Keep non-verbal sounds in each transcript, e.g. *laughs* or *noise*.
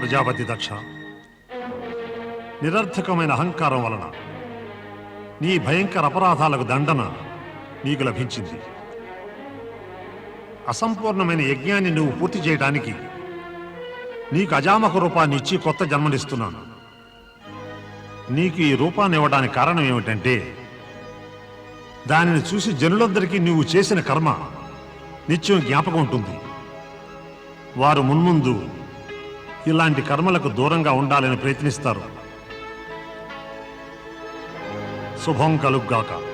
ప్రజాపతి దక్ష. నిరర్థకమైన అహంకారం వలన నీ భయంకర అపరాధాలకు దండన నీకు లభించింది. అసంపూర్ణమైన యజ్ఞాన్ని నువ్వు పూర్తి చేయడానికి నీకు అజామక రూపాన్ని ఇచ్చి కొత్త జన్మనిస్తున్నాను. నీకు ఈ రూపాన్ని ఇవ్వడానికి కారణం ఏమిటంటే దానిని చూసి జనులందరికీ నువ్వు చేసిన కర్మ నిత్యం జ్ఞాపకం ఉంటుంది. వారు మున్ముందు ఇలాంటి కర్మలకు దూరంగా ఉండాలని ప్రయత్నిస్తారు. శుభం కలుగ్గాక.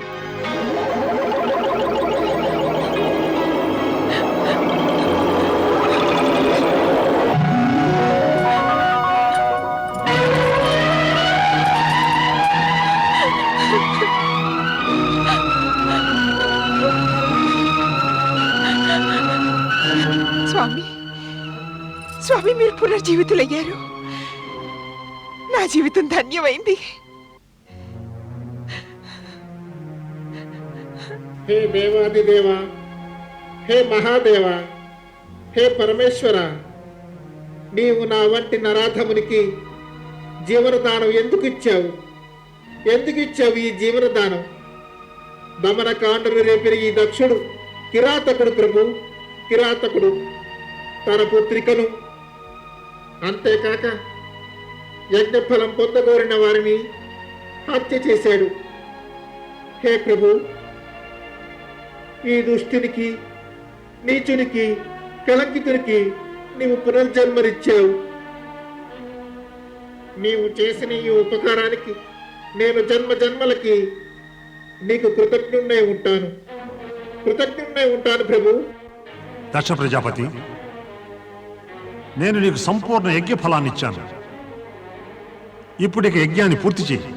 స్వామి మీరు పునర్జీవితులయ్యారు. నా జీవితం ధన్యమైంది. హే దేవాదిదేవ హే మహాదేవ హే పరమేశ్వర నీవు నా వంటి నరాధమునికి జీవనదానం ఎందుకు ఇచ్చావు ఎందుకు ఇచ్చావు ఈ జీవనదానం? దమనకాండను రేపిన ఈ దక్షుడు కిరాతకుడు ప్రభు కిరాతకుడు తన పుత్రికను అంతేకాక యజ్ఞఫలం పొందగోరిన వారిని హత్య చేశాడు. హే ప్రభు ఈ దుష్టునికి నీచునికి కలంకితునికి నీవు పునర్జన్మనిచ్చావు. నీవు చేసిన ఈ ఉపకారానికి నేను జన్మ జన్మలకి నీకు కృతజ్ఞుణ్ణే ఉంటాను. కృతజ్ఞుణ్ణే ఉంటాను ప్రభు. దక్ష ప్రజాపతి నేను నీకు సంపూర్ణ యజ్ఞ ఫలాన్ని ఇచ్చాను. ఇప్పుడు ఇక యజ్ఞాన్ని పూర్తి చేయి.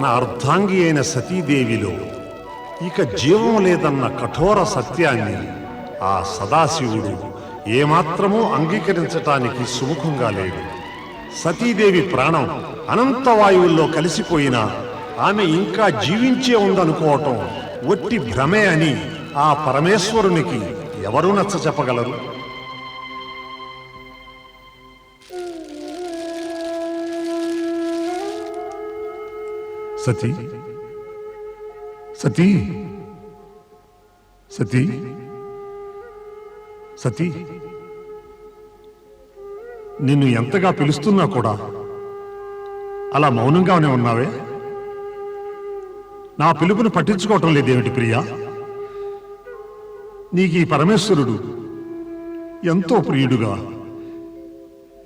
తన అర్ధాంగి అయిన సతీదేవిలో ఇక జీవం లేదన్న కఠోర సత్యాన్ని ఆ సదాశివుడు ఏమాత్రమూ అంగీకరించటానికి సుముఖంగా లేడు. సతీదేవి ప్రాణం అనంత వాయువుల్లో కలిసిపోయినా ఆమె ఇంకా జీవించే ఉందనుకోవటం ఒట్టి భ్రమే అని ఆ పరమేశ్వరునికి ఎవరు నచ్చ చెప్పగలరు సతీ. సతీ. సతీ. సతీ. నిన్ను ఎంతగా పిలుస్తున్నా కూడా అలా మౌనంగానే ఉన్నావే? నా పిలుపును పట్టించుకోవటం లేదేమిటి ప్రియా? నీకు ఈ పరమేశ్వరుడు ఎంతో ప్రియుడుగా.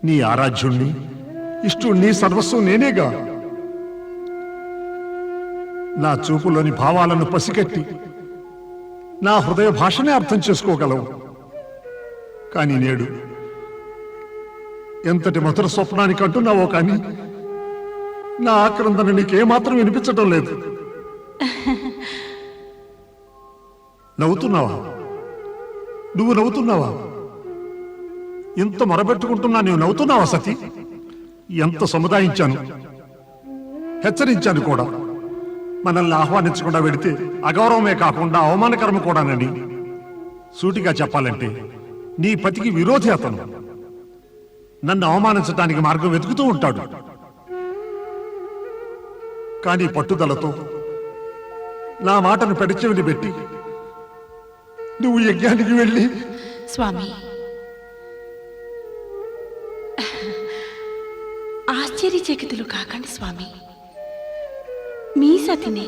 నీ ఆరాధ్యుణ్ణి ఇష్టుణ్ణి సర్వస్వం నేనేగా. నా చూపులోని భావాలను పసిగట్టి నా హృదయ భాషనే అర్థం చేసుకోగలవు. కానీ నేడు ఎంతటి మధుర స్వప్నానికి అంటున్నావో కానీ నా ఆక్రందన నీకేమాత్రం వినిపించటం లేదు. *laughs* నవ్వుతున్నావా? నువ్వు నవ్వుతున్నావా? ఎంత మొరబెట్టుకుంటున్నా నువ్వు నవ్వుతున్నావా సతీ? ఎంత సముదాయించాను? హెచ్చరించాను కూడా. మనల్ని ఆహ్వానించకుండా వెడితే అగౌరవమే కాకుండా అవమానకరం కూడానని సూటిగా చెప్పాలంటే నీ పతికి విరోధి అతను. నన్ను అవమానించడానికి మార్గం వెతుకుతూ ఉంటాడు. కానీ పట్టుదలతో నా మాటను పెడిచెవిని పెట్టి నువ్వు యజ్ఞానికి వెళ్ళి స్వామి. ఆశ్చర్యచకితులు కాకండి స్వామి. మీ సతిని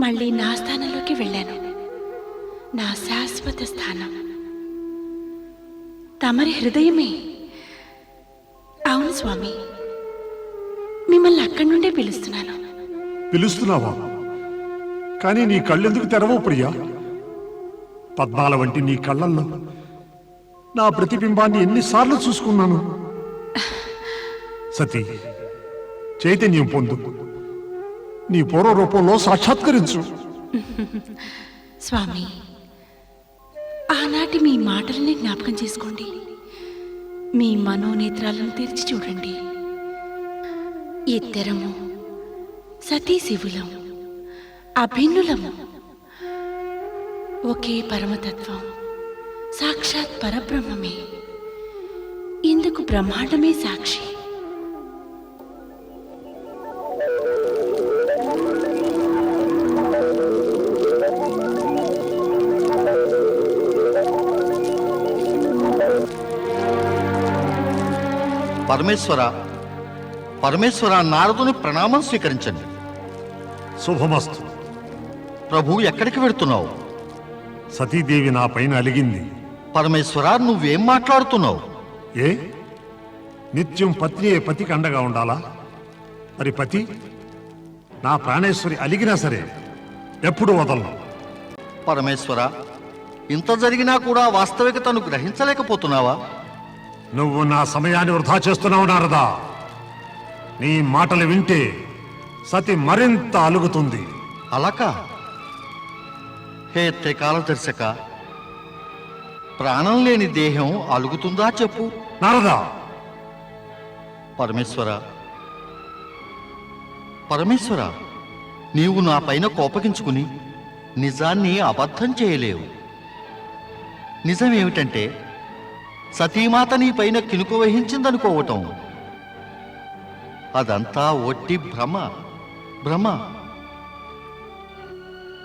మళ్ళీ నా స్థానంలోకి వెళ్ళాను. నా శాశ్వత స్థానం. తమరి హృదయమే. అవును స్వామి. మిమ్మల్ని అక్కడి నుండే పిలుస్తున్నాను. పిలుస్తున్నావా? కానీ నీ కళ్ళెందుకు తెరవవు ప్రియా? పద్మాల వంటి నీ కళ్ళల్లో నా ప్రతిబింబాన్ని ఎన్నిసార్లు చూసుకున్నాను. *laughs* సతీ చైతన్యం పొందు. నీ పూర్వ రూపంలో సాక్షాత్కరించు. స్వామి ఆనాటి మీ మాటల్ని జ్ఞాపకం చేసుకోండి. మీ మనోనేత్రాలను తెరిచి చూడండి. ఇద్దరము సతీ శివులం అభిన్నులము. ఒకే పరమతత్వం సాక్షాత్ పరబ్రహ్మమే. ఇందుకు బ్రహ్మాండమే సాక్షి. పరమేశ్వర పరమేశ్వర నారదుని ప్రణామం స్వీకరించండి. శుభమస్తు. ప్రభు ఎక్కడికి వెళ్తున్నావు? సతీదేవి నా పైన అలిగింది. పరమేశ్వర నువ్వేం మాట్లాడుతున్నావు? ఏ? నిత్యం పత్నియే పతికి అండగా ఉండాలా? మరి పతి నా ప్రాణేశ్వరి అలిగినా సరే ఎప్పుడు వదలను. పరమేశ్వర ఇంత జరిగినా కూడా వాస్తవికతను గ్రహించలేకపోతున్నావా? నువ్వు నా సమయాన్ని వృధా చేస్తున్నావు నారదా. నీ మాటలు వింటే సతి మరింత అలుగుతుంది. అలక? హే త్రికాల దర్శక ప్రాణం లేని దేహం అలుగుతుందా చెప్పు. నారదా. పరమేశ్వర పరమేశ్వర నీవు నా పైన కోపగించుకుని నిజాన్ని అబద్ధం చేయలేవు. నిజమేమిటంటే సతీమాత నీ పైన కినుకు వహించిందనుకోవటం. అదంతా ఒట్టి భ్రమ భ్రమ.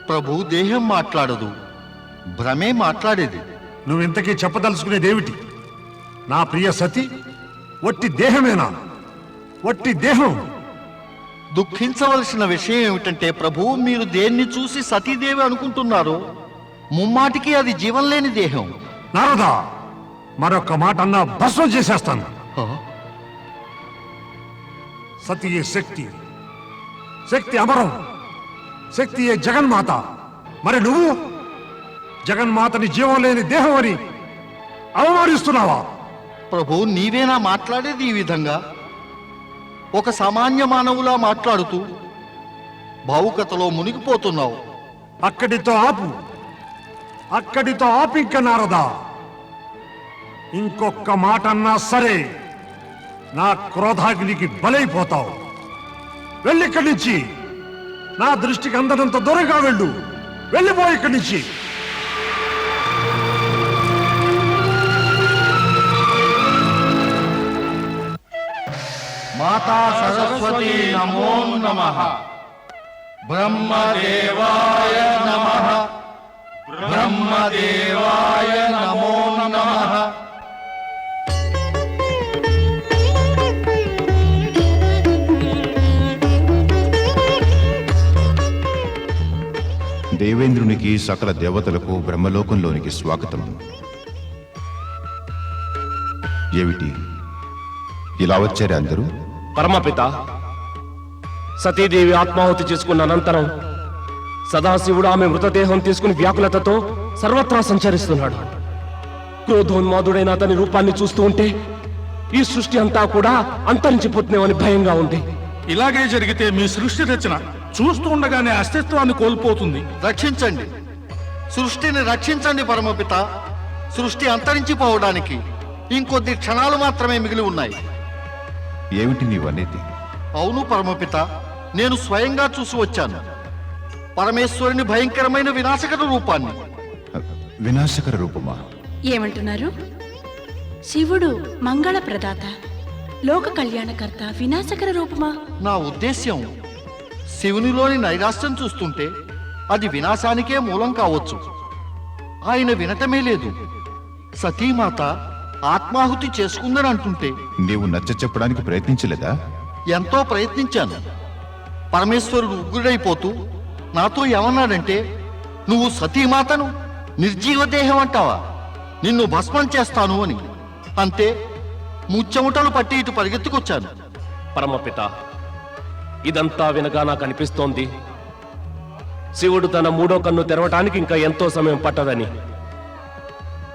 ప్రభు దేహం మాట్లాడదు భ్రమే మాట్లాడేది. నువ్వు ఇంతకీ చెప్పదలుచుకునేదేమిటి? నా ప్రియ సతి వట్టి దేహమేనా? వట్టి దేహం. దుఃఖించవలసిన విషయం ఏమిటంటే ప్రభు మీరు దేన్ని చూసి సతీదేవి అనుకుంటున్నారో ముమ్మాటికి అది జీవం లేని దేహం. నారదా మరొక్క మాట అన్నా భస్మం చేసేస్తాను. సతియే శక్తి. శక్తి అమరం. శక్తియే జగన్మాత. మరి నువ్వు? జగన్మాతని జీవం లేని దేహం అని అవమానిస్తున్నావా? ప్రభు నీవేనా మాట్లాడేది ఈ విధంగా? ఒక సామాన్య మానవులా మాట్లాడుతూ భావుకతలో మునిగిపోతున్నావు. అక్కడితో ఆపు. అక్కడితో ఆపు ఇంక నారదా. ఇంకొక మాట అన్నా సరే నా క్రోధాగ్నికి బలైపోతావు. వెళ్ళిక్కడి నుంచి. నా దృష్టికి అందనంత దూరంగా వెళ్ళు. వెళ్ళిపో ఇక్కడి నుంచి. మాతా సరస్వతి నమో నమ. బ్రహ్మదేవాయ నమ. బ్రహ్మదేవాయ నమో నమ దేవేంద్రునికి సకల దేవతలకు బ్రహ్మలోకంలోనికి స్వాగతం. ఏమిటి? ఇలా వచ్చారా అందరూ? పరమపిత సతీదేవి ఆత్మాహుతి చేసుకున్న అనంతరం సదాశివుడు ఆమె మృతదేహం తీసుకుని వ్యాకులతతో సర్వత్రా సంచరిస్తున్నాడు. క్రోధోన్మాదుడైన అతని రూపాన్ని చూస్తూ ఉంటే ఈ సృష్టి అంతా కూడా అంతరించిపోతుందేమని భయంగా ఉంది. ఇలాగే జరిగితే మీ సృష్టి రచన చూస్తూ ఉండగానే అస్తిత్వాన్ని కోల్పోతుంది. రక్షించండి. సృష్టిని రక్షించండి పరమపిత. సృష్టి అంతరించిపోవడానికి ఇంకొద్ది క్షణాలు మాత్రమే మిగిలి ఉన్నాయి. ఏమిటి నీవనేది? అవును పరమపిత నేను స్వయంగా చూసి వచ్చాను. పరమేశ్వరుని భయంకరమైన వినాశకర రూపాన్ని. వినాశకర రూపమా? ఏమంటున్నారు? శివుడు మంగళ ప్రదాత లోక కళ్యాణకర్త వినాశకర రూపమా? నా ఉద్దేశ్యం శివునిలోని నైరాశ్యం చూస్తుంటే అది వినాశానికే మూలం కావచ్చు. ఆయన వినటమే లేదు. సతీమాత ఆత్మాహుతి చేసుకుందని అంటుంటే నీవు నచ్చ చెప్పడానికి ప్రయత్నించలేదా? ఎంతో ప్రయత్నించాను. పరమేశ్వరుడు ఉగ్రుడైపోతూ నాతో ఏమన్నాడంటే నువ్వు సతీమాతను నిర్జీవ దేహం అంటావా? నిన్ను భస్మం చేస్తాను అని. అంతే ముచ్చెముటలు పట్టి ఇటు పరిగెత్తుకొచ్చాను. పరమపిత ఇదంతా వినగా నాకు అనిపిస్తోంది. శివుడు తన మూడో కన్ను తెరవటానికి ఇంకా ఎంతో సమయం పట్టదని.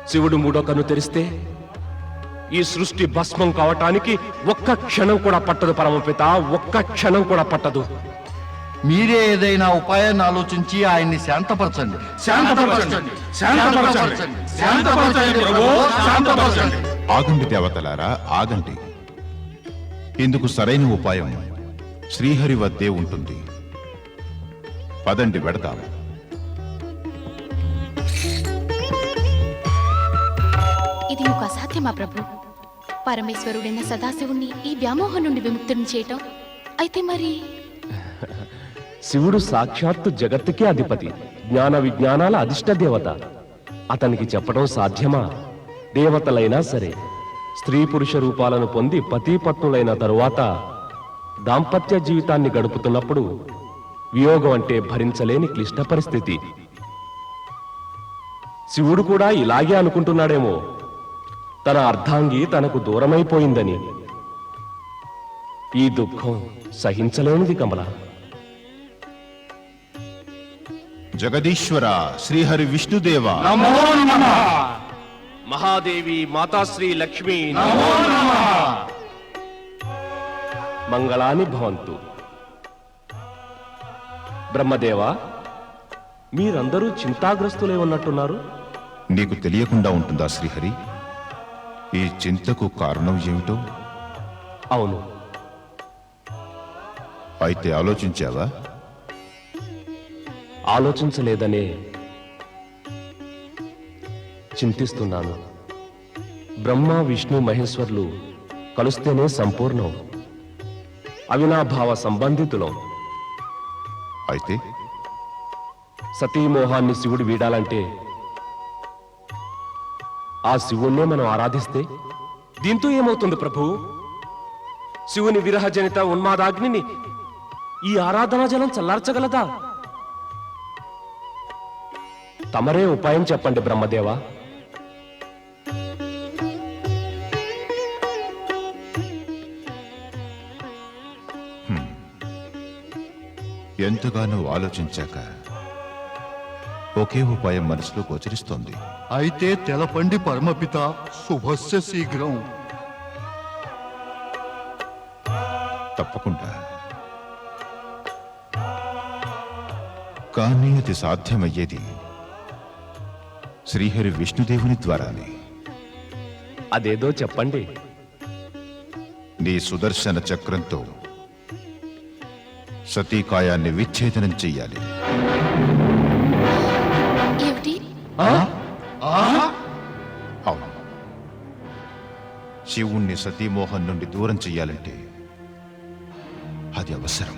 శివుడు మూడో కన్ను తెరిస్తే ఈ సృష్టి భస్మం కావటానికి ఒక్క క్షణం కూడా పట్టదు పరమపిత ఒక్క క్షణం కూడా పట్టదు. మీరే ఏదైనా ఉపాయాన్ని ఆలోచించి ఆయన్ని శాంతపరచండి. శాంతపరచండి. శాంతపరచండి. శాంతపరచండి ప్రభు. శాంతపరచండి. ఆగండి దేవతలారా ఆగండి. ఇందుకు సరైన ఉపాయం శ్రీహరి వద్దే ఉంటుంది. పదండి వెడదాం ఇది ఒక అసాధ్యమా ప్రభు? పరమేశ్వరుడైన సదాశివుణ్ణి ఈ వ్యామోహం నుండి విముక్తుని చేయటం. అయితే మరి? శివుడు సాక్షాత్తు జగత్తుకే అధిపతి జ్ఞాన విజ్ఞానాల అధిష్ట దేవత. అతనికి చెప్పడం సాధ్యమా? దేవతలైనా సరే స్త్రీ పురుష రూపాలను పొంది పతిపత్నులైన తరువాత దాంపత్య జీవితాన్ని గడుపుతున్నప్పుడు వియోగం అంటే భరించలేని క్లిష్ట పరిస్థితి. శివుడు కూడా ఇలాగే అనుకుంటున్నాడేమో. తన అర్ధాంగి తనకు దూరమైపోయిందని. ఈ దుఃఖం సహించలేనిది కమల. జగదీశ్వర శ్రీహరి విష్ణుదేవ. మహాదేవి మాతాశ్రీ లక్ష్మి మంగళాని భవంతు. బ్రహ్మదేవ మీరందరూ చింతాగ్రస్తులే ఉన్నట్టున్నారు? నీకు తెలియకుండా ఉంటుందా శ్రీహరి? ఈ చింతకు కారణం ఏమిటో? అవును. అయితే ఆలోచించావా? ఆలోచించలేదనే చింతిస్తున్నాను. బ్రహ్మ విష్ణు మహేశ్వర్లు కలుస్తేనే సంపూర్ణం. అవినాభావ సంబంధితులం. అయితే? సతీమోహాన్ని శివుడు వీడాలంటే ఆ శివుణ్ణే మనం ఆరాధిస్తే? దీంతో ఏమవుతుంది ప్రభు? శివుని విరహజనిత ఉన్మాదాగ్నిని ఈ ఆరాధనా జలం చల్లార్చగలదా? తమరే ఉపాయం చెప్పండి బ్రహ్మదేవా. ఎంతగానో ఆలోచించాక ఒకే ఉపాయం మనసులో గోచరిస్తోంది. అయితే తెలపండి పరమపిత శుభస్య శీఘ్రం. తప్పకుండా. కానీ అది సాధ్యమయ్యేది శ్రీహరి విష్ణుదేవుని ద్వారానే. అదేదో చెప్పండి. నీ సుదర్శన చక్రంతో సతీకాయాన్ని విచ్ఛేదనం చెయ్యాలి. ఏమిటి? అవును శివుణ్ణి సతీమోహన్ నుండి దూరం చెయ్యాలంటే అది అవసరం.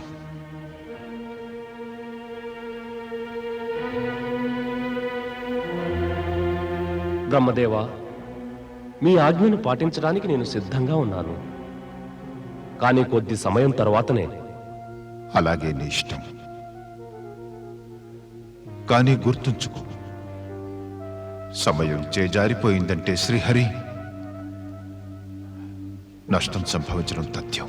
బ్రహ్మదేవా మీ ఆజ్ఞను పాటించడానికి నేను సిద్ధంగా ఉన్నాను. కానీ కొద్ది సమయం తర్వాతనే అలాగే నీ ఇష్టం. కానీ గుర్తుంచుకో సమయం చేజారిపోయిందంటే శ్రీహరి నష్టం సంభవించడం తథ్యం.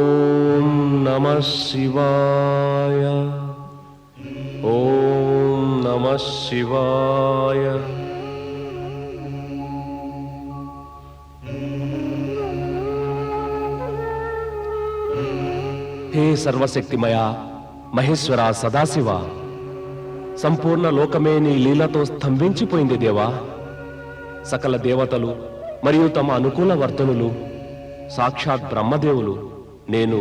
శివాయ ఓం నమ శివాయ హే సర్వశక్తిమయ మహేశ్వర సదాశివ సంపూర్ణ లోకమే నీ లీలతో స్తంభించిపోయింది దేవా. సకల దేవతలు మరియు తమ అనుకూల వర్తనులు సాక్షాత్ బ్రహ్మదేవులు నేను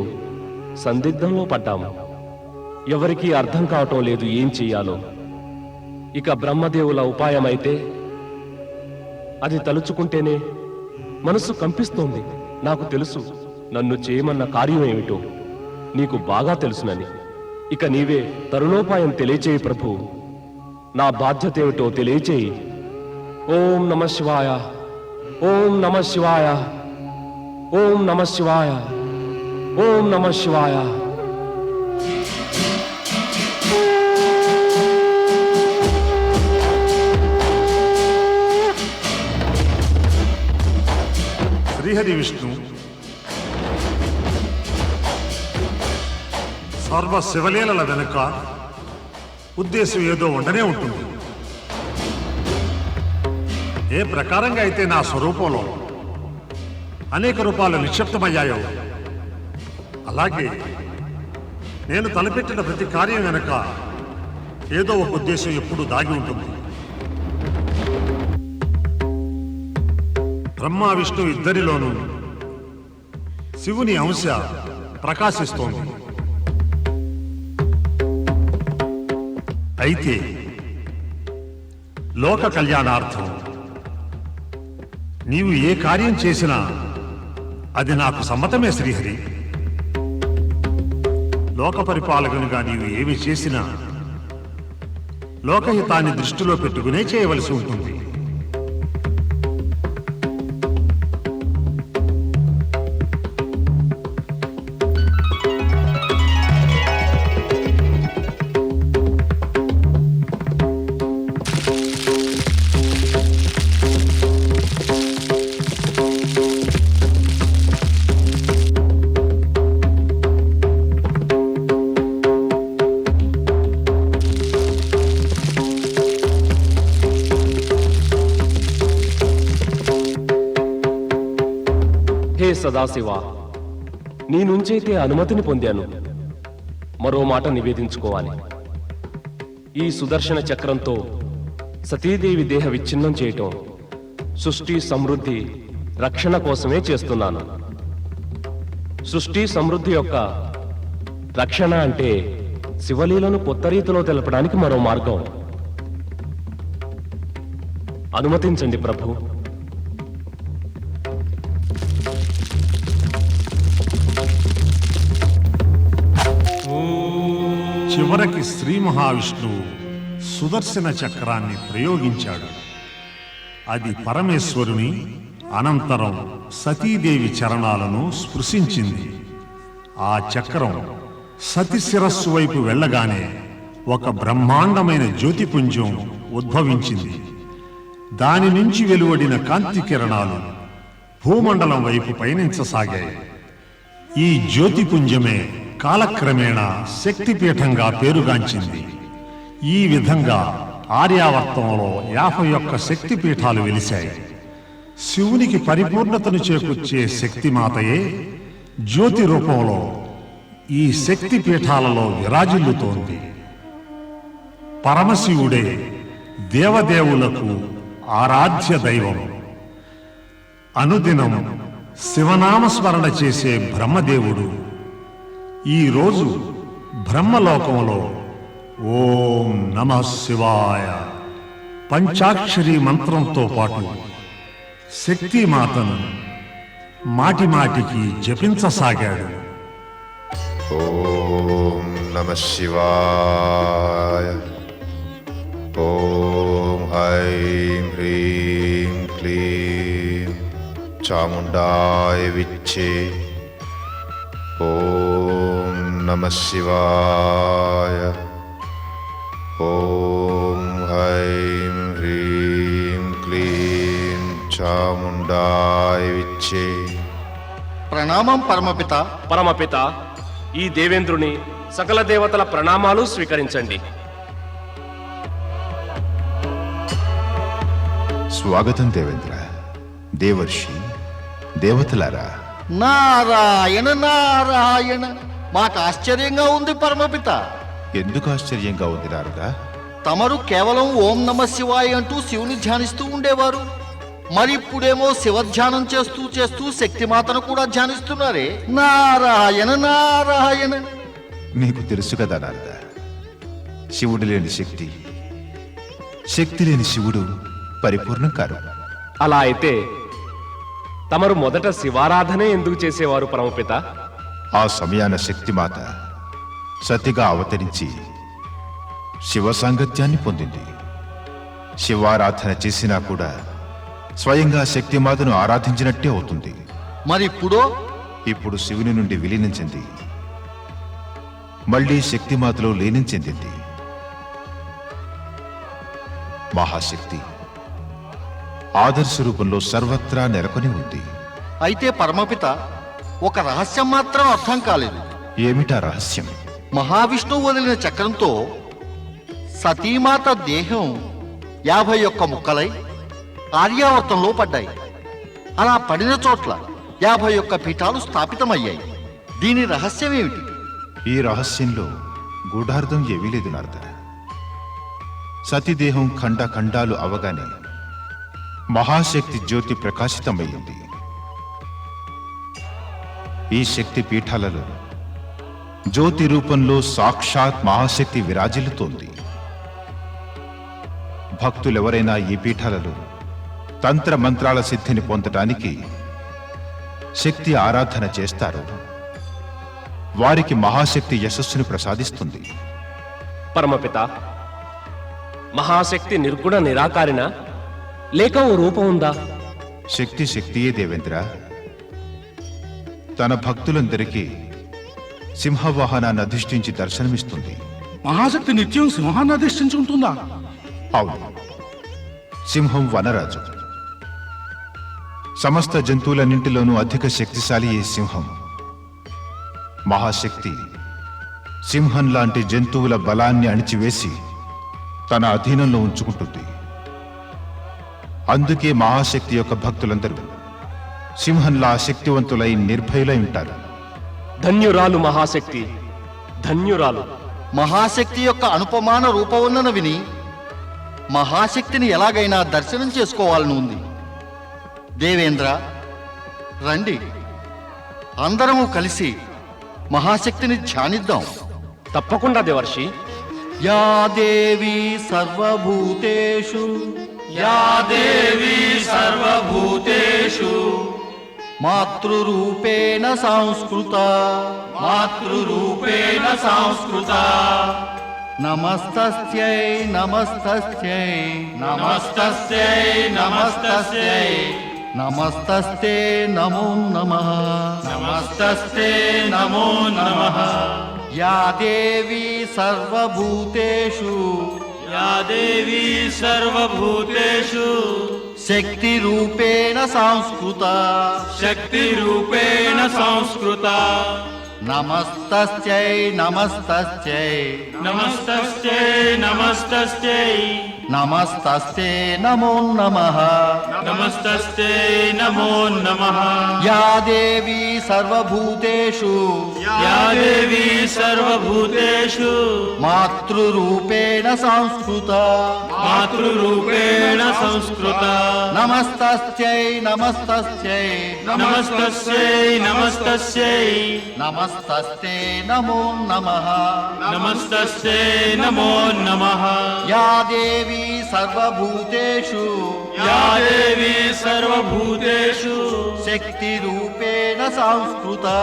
సందిగ్ధంలో పడ్డాము. ఎవరికీ అర్థం కావటం లేదు ఏం చెయ్యాలో. ఇక బ్రహ్మదేవుల ఉపాయమైతే అది తలుచుకుంటేనే మనసు కంపిస్తోంది. నాకు తెలుసు నన్ను చేయమన్న కార్యం ఏమిటో. నీకు బాగా తెలుసునని. ఇక నీవే తరుణోపాయం తెలియచేయి ప్రభు. నా బాధ్యత ఏమిటో తెలియచేయి. ఓం నమ శివాయ. ఓం నమ శివాయ. ఓం నమ శివాయ. ఓం నమ శివాయ. శ్రీహరి విష్ణు సర్వ శివలీలల వెనుక ఉద్దేశం ఏదో ఉండనే ఉంటుంది. ఏ ప్రకారంగా అయితే నా స్వరూపంలో అనేక రూపాలు నిక్షిప్తమయ్యాయో అలాగే నేను తలపెట్టిన ప్రతి కార్యం వెనక ఏదో ఒక ఉద్దేశం ఎప్పుడు దాగి ఉంటుంది. బ్రహ్మ విష్ణు ఇద్దరిలోనూ శివుని అంశ ప్రకాశిస్తోంది. అయితే లోక కళ్యాణార్థం నీవు ఏ కార్యం చేసినా అది నాకు సమ్మతమే శ్రీహరి. లోక పరిపాలకునిగా నీవు ఏమి చేసినా లోకహితాన్ని దృష్టిలో పెట్టుకునే చేయవలసి ఉంటుంది. సదాశివ నీ నుంచైతే అనుమతిని పొందాను. మరో మాట నివేదించుకోవాలి. ఈ సుదర్శన చక్రంతో సతీదేవి దేహ విచ్ఛిన్నం చేయటం సృష్టి సమృద్ధి రక్షణ కోసమే చేస్తున్నాను. సృష్టి సమృద్ధి యొక్క రక్షణ అంటే శివలీలను కొత్త రీతిలో తెలపడానికి మరో మార్గం. అనుమతించండి ప్రభు. చివరికి శ్రీ మహావిష్ణువు సుదర్శన చక్రాన్ని ప్రయోగించాడు. అది పరమేశ్వరుని అనంతరం సతీదేవి చరణాలను స్పృశించింది. ఆ చక్రం సతి శిరస్సు వైపు వెళ్ళగానే ఒక బ్రహ్మాండమైన జ్యోతిపుంజం ఉద్భవించింది. దాని నుంచి వెలువడిన కాంతి కిరణాలు భూమండలం వైపు పయనించసాగాయి. ఈ జ్యోతిపుంజమే కాలక్రమేణా శక్తిపీఠంగా పేరుగాంచింది. ఈ విధంగా ఆర్యావర్తంలో యాభై ఒక్క శక్తిపీఠాలు వెలిశాయి. శివునికి పరిపూర్ణతను చేకూర్చే శక్తిమాతయే జ్యోతి రూపంలో ఈ శక్తి పీఠాలలో విరాజిల్లుతోంది. పరమశివుడే దేవదేవులకు ఆరాధ్య దైవం. అనుదినం శివనామస్మరణ చేసే బ్రహ్మదేవుడు ఈరోజు బ్రహ్మలోకములో ఓం నమ శివాయ. పంచాక్షరి మంత్రంతో పాటు శక్తిమాతను మాటి మాటికి జపించసాగాడు. ఓం నమ శివాయ. ఓం ఐం హ్రీం క్లీం చాముండాయ విచ్చే. ఓం నమ శివాయ ఓం ఐం హ్రీం క్లీం చాముండాయ విచ్చే ప్రణామం పరమపిత। పరమపిత ఈ దేవేంద్రుని సకల దేవతల ప్రణామాలు స్వీకరించండి. స్వాగతం దేవేంద్ర దేవర్షి దేవతలారా. నారాయణ నారాయణ. మాకు ఆశ్చర్యంగా ఉంది పరమపిత. ఎందుకు ఆశ్చర్యంగా ఉంది నారదా? తమరు కేవలం ఓం నమ శివాయ అంటూ శివుని ధ్యానిస్తూ ఉండేవారు. మరి ఇప్పుడేమో శివ ధ్యానం చేస్తూ చేస్తూ శక్తిమాతను కూడా ధ్యానిస్తున్నారే. నారాయణ నారాయణ. నీకు తెలుసు కదా నారదా శివుడు లేని శక్తి శక్తి లేని శివుడు పరిపూర్ణం కారు. అలా అయితే తమరు మొదట శివారాధనే ఎందుకు చేసేవారు పరమపిత? ఆ సమయాన శక్తిమాత సతిగా అవతరించి శివ సాంగత్యాన్ని పొందింది. శివారాధన చేసినా కూడా స్వయంగా శక్తిమాతను ఆరాధించినట్టే అవుతుంది. మరి ఇప్పుడో ఇప్పుడు శివుని నుండి విలీనం చెంది మళ్ళీ శక్తిమాతలో లీనం చెందింది. మహాశక్తి ఆదర్శ రూపంలో సర్వత్రా నెలకొని ఉంది. అయితే పరమపిత ఒక రహస్యం మాత్రం అర్థం కాలేదు. ఏమిటా రహస్యం? మహావిష్ణువు వదిలిన చక్రంతో సతీమాత దేహం యాభై ఒక్క ముక్కలై ఆర్యావర్తంలో పడ్డాయి. అలా పడిన చోట్ల యాభై ఒక్క పీఠాలు స్థాపితమయ్యాయి. దీని రహస్యం ఏమిటి? ఈ రహస్యంలో గూఢార్థం ఏమీ లేదు నారద. సతీదేహం ఖండ ఖండాలు అవగానే మహాశక్తి జ్యోతి ప్రకాశితమయ్యింది ఈ శక్తి పీఠాలలో జ్యోతి రూపంలో సాక్షాత్ మహాశక్తి విరాజిల్లుతోంది. భక్తులెవరైనా ఈ పీఠాలలో తంత్ర మంత్రాల సిద్ధిని పొందటానికి శక్తి ఆరాధన చేస్తారో వారికి మహాశక్తి యశస్సును ప్రసాదిస్తుంది. పరమపిత మహాశక్తి నిర్గుణ నిరాకారిన లేక ఓ రూపం ఉందా? శక్తి శక్తియే దేవేంద్ర తన భక్తులందరికీ సింహవాహనాన్ని అధిష్ఠించి దర్శనమిస్తుంది. మహాశక్తి నిత్యం సింహాన్ని అధిష్ఠించి ఉంటుందా అవును. సింహం వనరాజు. సమస్త జంతువులన్నింటిలోనూ అధిక శక్తిశాలి ఈ సింహం. మహాశక్తి సింహం లాంటి జంతువుల బలాన్ని అణిచివేసి తన అధీనంలో ఉంచుకుంటుంది. అందుకే మహాశక్తి యొక్క భక్తులందరూ సింహంలా శక్తివంతులై నిర్భయులై ఉంటారు. ధన్యురాలు మహాశక్తి ధన్యురాలు. మహాశక్తి యొక్క అనుపమాన రూపవర్ణన విని మహాశక్తిని ఎలాగైనా దర్శనం చేసుకోవాలని ఉంది. దేవేంద్ర రండి. అందరము కలిసి మహాశక్తిని ధ్యానిద్దాం. తప్పకుండా దేవర్షి. యా దేవి సర్వభూతేషు. యా దేవి సర్వభూతేషు. मातृरूपेण संस्कृता। मातृरूपेण संस्कृता। नमस्तस्यै नमस्तस्यै। नमस्तस्यै नमस्तस्यै। नमस्तस्ते नमो नमः। नमस्तस्ते नमो नमः। या देवी सर्वभूतेषु। या देवी सर्वभूतेषु। शक्तिरूपेण संस्कृता शक्तिरूपेण संस्कृता नमस्तस्यै नमस्तस्यै नमस्तस्यै नमस्तस्यै नमस्तस्ते नमो नमः। नमस्तस्ते नमो नमः। या देवी सर्वभूतेषु। या देवी सर्वभूतेषु। मातृरूपेण संस्कृता। मातृरूपेण संस्कृता। नमस्तस्यै नमस्तस्यै। नमस्तस्यै नमस्तस्यै। नमस्तस्ते नमो नमः। नमस्तस्ते नमो नमः। या देवी देवी सर्वभूतेषु। या देवी सर्वभूतेषु। शक्तिरूपेण संस्कृता।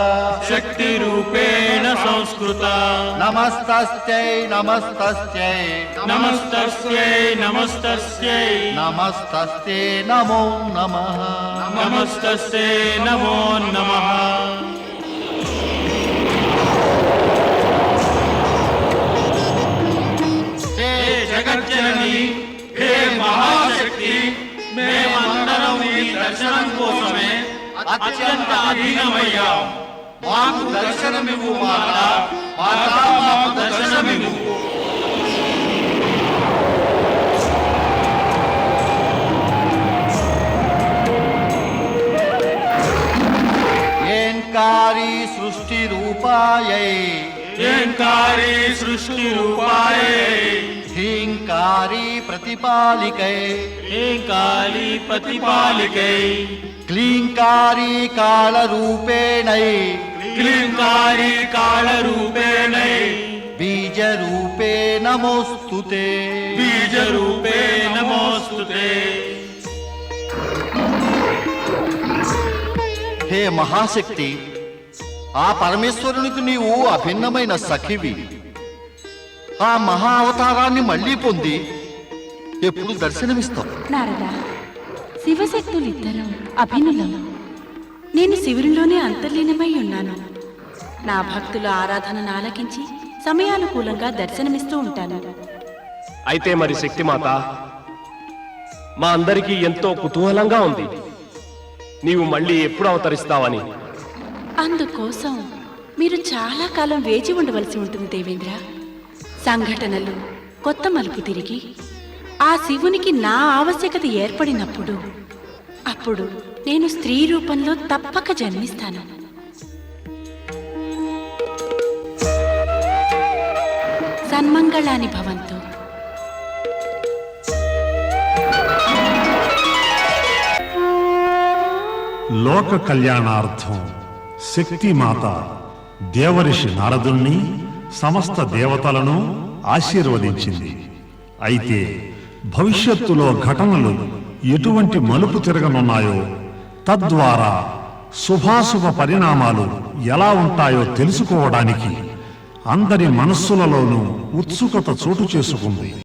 शक्तिरूपेण संस्कृता। नमस्तस्यै नमस्तस्यै। नमस्तस्यै नमस्तस्यै। नमस्तस्ते नमो नमः। नमस्तस्ते नमो नमः। మేమందరం నీ దర్శనం కోసమే అత్యంత అధీనమయ్యాం మాకు దర్శనమివ్వు మాత సృష్టి రూపాయై ఏంకారి సృష్టి రూపాయై ह्रीङ्कारी प्रतिपालिकै ह्रीङ्काली प्रतिपालिकै क्लीङ्कारी कालरूपेणै क्लीङ्कारी कालरूपेणै बीजरूपे नमोऽस्तु ते बीजरूपे नमोऽस्तु ते హే మహాశక్తి ఆ పరమేశ్వరునికి నీవు అభిన్నమైన సఖివి ఆ మహా అవతారాన్ని మళ్ళీ పొంది ఎప్పుడు దర్శనమిస్తావు నారద శివశక్తులిద్దరూ అభినులం నేను శివునిలోనే అంతర్లీనమై ఉన్నాను. నా భక్తుల ఆరాధనను ఆలకించి సమయానుకూలంగా దర్శనమిస్తూ ఉంటాను అయితే మరి శక్తిమాత మా అందరికీ ఎంతో కుతూహలంగా ఉంది. నీవు మళ్ళీ ఎప్పుడు అవతరిస్తావని? అందుకోసం మీరు చాలా కాలం వేచి ఉండవలసి ఉంటుంది దేవేంద్ర. సంఘటనలు కొత్త మలుపు తిరిగి ఆ శివునికి నా ఆవశ్యకత ఏర్పడినప్పుడు అప్పుడు నేను స్త్రీ రూపంలో తప్పక జన్మిస్తాను. సన్మంగళాని భవంతు. లోక కళ్యాణార్థం శక్తిమాత దేవరిషి నారదుణ్ణి సమస్త దేవతలను ఆశీర్వదించింది. అయితే భవిష్యత్తులో ఘటనలు ఎటువంటి మలుపు తిరగనున్నాయో తద్వారా శుభాశుభ పరిణామాలు ఎలా ఉంటాయో తెలుసుకోవడానికి అందరి మనస్సులలోనూ ఉత్సుకత చోటు చేసుకుంది.